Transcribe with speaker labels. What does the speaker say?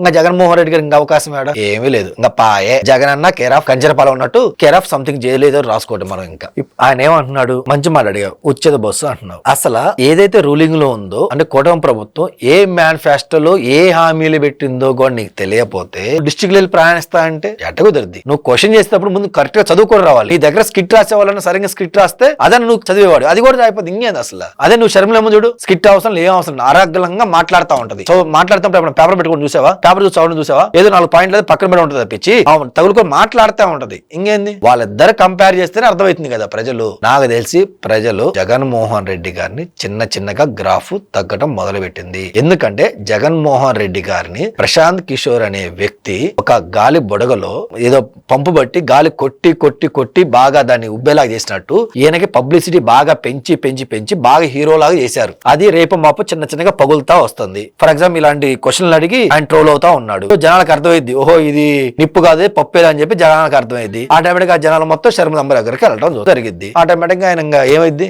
Speaker 1: ఇంకా జగన్మోహన్ రెడ్డి గారు ఇంకా అవకాశం ఏడా? ఏమీ లేదు. ఇంకా పాయే. జగన్ అన్న కేర్ ఆఫ్ కంచరపాల ఉన్నట్టు కేర్ ఆఫ్ సంథింగ్ చేయలేదు రాసుకోవడం మనం ఇంకా. ఆయన ఏమంటున్నాడు? మంచి మాట అడిగా వచ్చేది బస్సు అంటున్నావు. అసలు ఏదైతే రూలింగ్లో ఉందో అంటే కూటమి ప్రభుత్వం ఏ మేనిఫెస్టోలో ఏ హామీలు పెట్టిందో కూడా నీకు తెలియపోతే డిస్ట్రిక్ట్ వెళ్ళి ప్రయాణిస్తా అంటే ఎట్ట కుదరది నువ్వు క్వశ్చన్ చేసేటప్పుడు ముందు కరెక్ట్గా చదువుకొని రావాలి. నీ దగ్గర స్కిట్ రాసే వాళ్ళని సరిగ్గా స్కిట్ రాస్తే అదే నువ్వు చదివేవాడు అది కూడా అయిపోతుంది ఇంకేది అసలు? అదే నువ్వు శర్మలేమో చూడు. స్కిట్ అవసరం లేదు, ఏం అవసరం? లేదు. మాట్లాడుతూ ఉంటది. సో మాట్లాడుతుంటే పేపర్ పెట్టుకొని చూసావా? పేపర్ చూసి చూసావా? ఏదో నాలుగు పాయింట్లు పక్కన పడి ఉంటుంది తప్పించి ఆమె తగులుకొని మాట్లాడుతూ ఉంటది. ఇంకేంది? వాళ్ళిద్దరు కంపేర్ చేస్తేనే అర్థమవుతుంది కదా ప్రజలు. నాకు తెలిసి ప్రజలు జగన్మోహన్ రెడ్డి గారిని చిన్న చిన్నగా గ్రాఫ్ తగ్గడం మొదలు పెట్టింది ఎందుకంటే జగన్మోహన్ రెడ్డి గారిని ప్రశాంత్ కిషోర్ అనే వ్యక్తి ఒక గాలి బుడగలో ఏదో పంపు బట్టి గాలి కొట్టి కొట్టి కొట్టి బాగా దాన్ని ఉబ్బేలాగా చేసినట్టు ఈయనకి పబ్లిసిటీ బాగా పెంచి పెంచి పెంచి బాగా హీరో లాగా చేశారు. అది రేపు మాపు చిన్న చిన్నగా పగులుతా వస్తుంది. ఫర్ ఎగ్జాంపుల్ ఇలాంటి క్వశ్చన్లు అడిగి ఆయన ట్రోల్ అవుతా ఉన్నాడు. జనాలకు అర్థమైంది ఓహో ఇది నిప్పు కాదు పప్పేది అని చెప్పి జనాలకు అర్థమైంది ఆటోమేటిక్గా జనాలు మొత్తం శర్మ దగ్గరికి వెళ్ళడం జరిగింది ఆటోమేటిక్గా ఆయన ఏమైంది